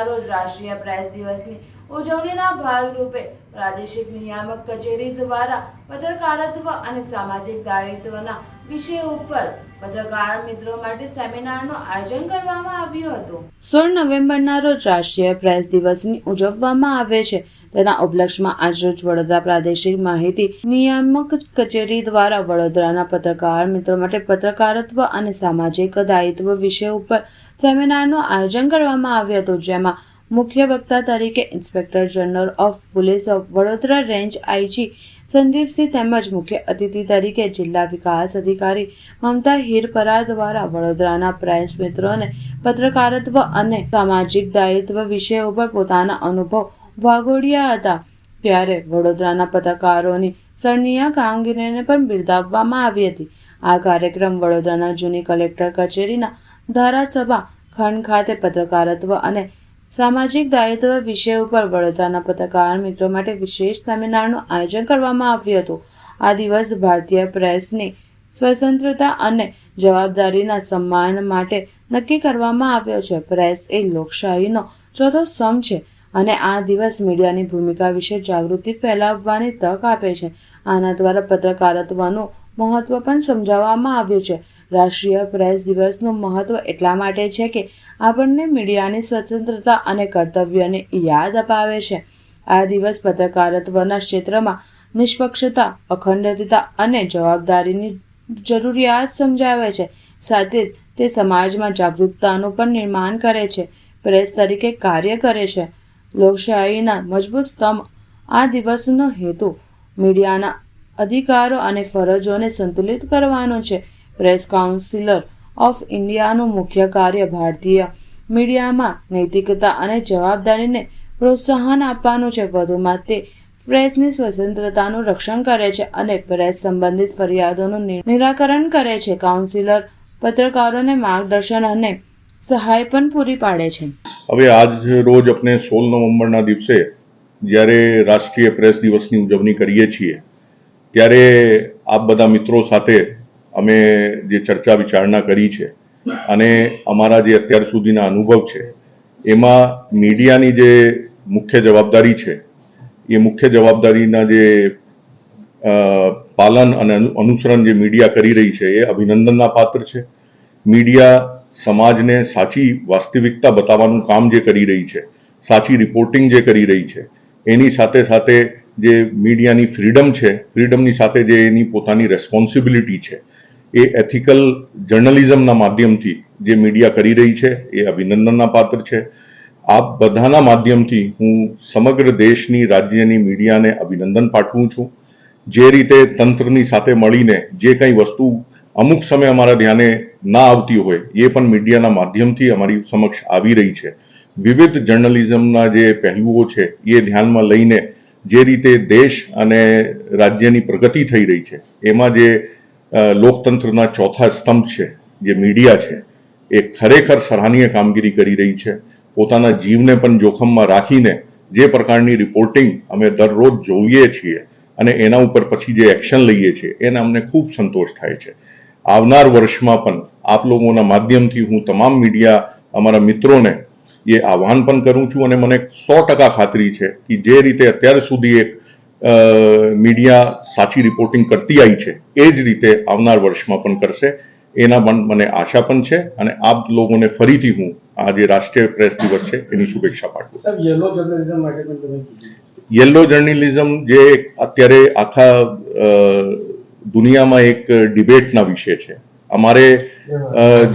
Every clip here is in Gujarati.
નવેમ્બરના રોજ રાષ્ટ્રીય પ્રેસ દિવસની ઉજવણીના ભાગરૂપે પ્રાદેશિક નિયામક કચેરી દ્વારા પત્રકારત્વ અને સામાજિક દાયિત્વના વિષય ઉપર પત્રકાર મિત્રો માટે સેમિનારનું આયોજન કરવામાં આવ્યું હતું. સોળ નવેમ્બરના રોજ રાષ્ટ્રીય પ્રેસ દિવસની ઉજવવામાં આવે છે. તેના ઉપલક્ષમાં આજરોજ વડોદરા પ્રાદેશિક માહિતી નિયામક કચેરી દ્વારા વડોદરાના પત્રકાર મિત્રો માટે પત્રકારત્વ અને સામાજિક દાયિત્વ વિષય ઉપર સેમિનારનું આયોજન કરવામાં આવ્યું હતું, જેમાં મુખ્ય વક્તા તરીકે inspector general of police of Vadodara range IG Sandeepsinh તેમજ મુખ્ય અતિથિ તરીકે જિલ્લા વિકાસ અધિકારી મમતા હીરપરા દ્વારા વડોદરાના પ્રેસ મિત્રોને પત્રકારત્વ અને સામાજિક દાયિત્વ વિષય ઉપર પોતાના અનુભવ વાગોડ્યા હતા. ત્યારે વડોદરાના પત્રકારોની સરણીય કામગીરીને પણ બિરદાવવામાં આવી હતી. આ કાર્યક્રમ વડોદરાના જૂની કલેક્ટર કચેરીના ધારાસભા ખંડ ખાતે પત્રકારત્વ અને સામાજિક દાયિત્વ વિષય ઉપર વડોદરાના પત્રકાર મિત્રો માટે વિશેષ સેમિનારનું આયોજન કરવામાં આવ્યું હતું. આ દિવસ ભારતીય પ્રેસની સ્વતંત્રતા અને જવાબદારીના સન્માન માટે નક્કી કરવામાં આવ્યો છે. પ્રેસ એ લોકશાહીનો ચોથો સ્તંભ છે અને આ દિવસ મીડિયાની ભૂમિકા વિશે જાગૃતિ ફેલાવવાની તક આપે છે. આના દ્વારા પત્રકારત્વનું મહત્વ પણ સમજાવવામાં આવ્યું છે. રાષ્ટ્રીય પ્રેસ દિવસનું મહત્વ એટલા માટે છે કે આપણને મીડિયાની સ્વતંત્રતા અને કર્તવ્યને યાદ અપાવે છે. આ દિવસ પત્રકારત્વના ક્ષેત્રમાં નિષ્પક્ષતા, અખંડિતતા અને જવાબદારીની જરૂરિયાત સમજાવે છે. સાથે તે સમાજમાં જાગૃતતાનું પણ નિર્માણ કરે છે. પ્રેસ તરીકે કાર્ય કરે છે. લોકશાહીના મજબૂત સ્તંભ. આ દિવસનો હેતુ મીડિયાના અધિકારો અને ફરજોને સંતુલિત કરવાનો છે. પ્રેસ કાઉન્સિલર ઓફ ઇન્ડિયાનું મુખ્ય કાર્ય ભારતીય મીડિયામાં નૈતિકતા અને જવાબદારીને પ્રોત્સાહન આપવાનું છે. વધુમાં તે પ્રેસની સ્વતંત્રતાનું રક્ષણ કરે છે અને પ્રેસ સંબંધિત ફરિયાદોનું નિરાકરણ કરે છે. કાઉન્સિલર પત્રકારોને માર્ગદર્શન અને સહાય પણ પૂરી પાડે છે. હવે આજ રોજ આપણે સોળ નવેમ્બરના દિવસે જ્યારે રાષ્ટ્રીય પ્રેસ દિવસની ઉજવણી કરીએ છીએ, ત્યારે આપ બધા મિત્રો સાથે અમે જે ચર્ચા વિચારણા કરી છે અને અમારા જે અત્યાર સુધીના અનુભવ છે, એમાં મીડિયાની જે મુખ્ય જવાબદારી છે, એ મુખ્ય જવાબદારીના જે પાલન અને અનુસરણ જે મીડિયા કરી રહી છે, એ અભિનંદનના પાત્ર છે. મીડિયા સમાજને સાચી વાસ્તવિકતા બતાવવાનું કામ જે કરી રહી છે, સાચી રિપોર્ટિંગ જે કરી રહી છે, એની સાથે સાથે જે મીડિયાની ફ્રીડમ છે ફ્રીડમની સાથે જે એની પોતાની રેસ્પોન્સિબિલિટી છે એ એથિકલ જર્નલિઝમના માધ્યમથી જે મીડિયા કરી રહી છે, એ અભિનંદનના પાત્ર છે. આ બધાના માધ્યમથી હું સમગ્ર દેશની, રાજ્યની મીડિયાને અભિનંદન પાઠવું છું. જે રીતે તંત્રની સાથે મળીને જે કંઈ વસ્તુ અમુક સમય અમારા ધ્યાને ના આવતી હોય, એ પણ મીડિયાના માધ્યમથી અમારી સમક્ષ આવી રહી છે. વિવિધ જર્નલિઝમના જે પહેલુઓ છે, એ ધ્યાનમાં લઈને જે રીતે દેશ અને રાજ્યની પ્રગતિ થઈ રહી છે, એમાં જે લોકતંત્રના ચોથા સ્તંભ છે, જે મીડિયા છે, એ ખરેખર સરાહનીય કામગીરી કરી રહી છે. પોતાના જીવને પણ જોખમમાં રાખીને જે પ્રકારની રિપોર્ટિંગ અમે દરરોજ જોઈએ છીએ અને એના ઉપર પછી જે એક્શન લઈએ છીએ, એને અમને ખૂબ સંતોષ થાય છે. આવનાર વર્ષમાં પણ આપ લોકોના માધ્યમથી હું તમામ મીડિયા અમારા મિત્રોને એ આહ્વાન પણ કરું છું અને મને સો ટકા ખાતરી છે કે જે રીતે અત્યાર સુધી એક મીડિયા સાચી રિપોર્ટિંગ કરતી આવી છે. એ જ રીતે આવનાર વર્ષમાં પણ કરશે. એના પણ મને આશા પણ છે અને આપ લોકોને ફરીથી હું આ જે રાષ્ટ્રીય પ્રેસ દિવસ છે એની શુભેચ્છા પાઠવું સાહેબ યલો જર્નલિઝમ માટે પણ તમે યલો જર્નલિઝમ જે અત્યારે આખા દુનિયામાં એક ડિબેટના વિષય છે. અમારે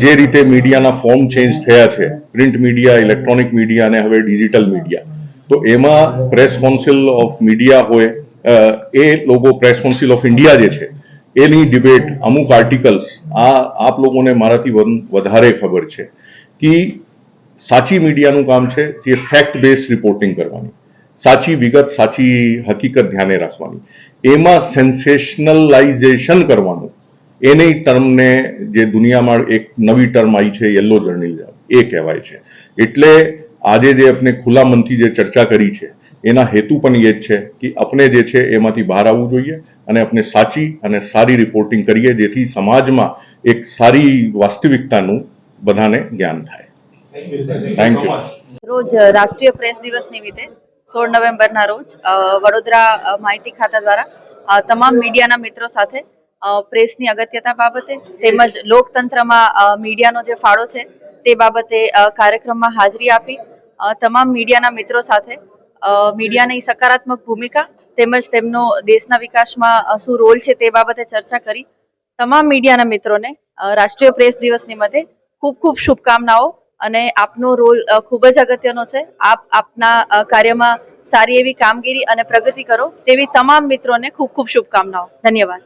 જે રીતે મીડિયાના ફોર્મ ચેન્જ થયા છે પ્રિન્ટ મીડિયા ઇલેક્ટ્રોનિક મીડિયા અને હવે ડિજિટલ મીડિયા. તો એમાં પ્રેસ કાઉન્સિલ ઓફ મીડિયા હોય એ લોકો પ્રેસ કાઉન્સિલ ઓફ ઇન્ડિયા જે છે, એની ડિબેટ અમુક આર્ટિકલ્સ આ, આપ લોકોને મારાથી વધારે ખબર છે કે સાચી મીડિયાનું કામ છે જે ફેક્ટ બેઝ રિપોર્ટિંગ કરવાની. સાચી વિગત, સાચી હકીકત ધ્યાને રાખવાની. એમાં સેન્સેશનલાઇઝેશન કરવાનું. એની ટર્મને જે દુનિયામાં એક નવી ટર્મ આવી છે યલો જર્નલિઝમ એ કહેવાય છે. એટલે આજે જે આપણે ખુલ્લા મનથી જે ચર્ચા કરી છે એના હેતુ પણ એ જ છે કે આપણે જે છે એમાંથી બહાર આવવું જોઈએ અને આપણે સાચી અને સારી રિપોર્ટિંગ કરીએ જેથી સમાજમાં એક સારી વાસ્તવિકતાનું બધાને જ્ઞાન થાય. થેન્ક યુ રોજ રાષ્ટ્રીય પ્રેસ દિવસ નિમિત્તે સોળ નવેમ્બરના રોજ વડોદરા માહિતી ખાતા દ્વારા તમામ મીડિયાના મિત્રો સાથે અ, પ્રેસની અગત્યતા બાબતે તેમજ લોકતંત્રમાં મીડિયાનો જે ફાળો છે તે બાબતે કાર્યક્રમમાં હાજરી આપી તમામ મીડિયાના મિત્રો સાથે મીડિયાની સકારાત્મક ભૂમિકા તેમજ તેમનો દેશના વિકાસમાં શું રોલ છે તે બાબતે ચર્ચા કરી. તમામ મીડિયાના મિત્રોને રાષ્ટ્રીય પ્રેસ દિવસ નિમિત્તે ખૂબ ખૂબ શુભકામનાઓ અને આપનો રોલ ખૂબ જ અગત્યનો છે. આપ આપના કાર્યમાં સારી એવી કામગીરી અને પ્રગતિ કરો તેવી તમામ મિત્રોને ખૂબ ખૂબ શુભકામનાઓ. ધન્યવાદ.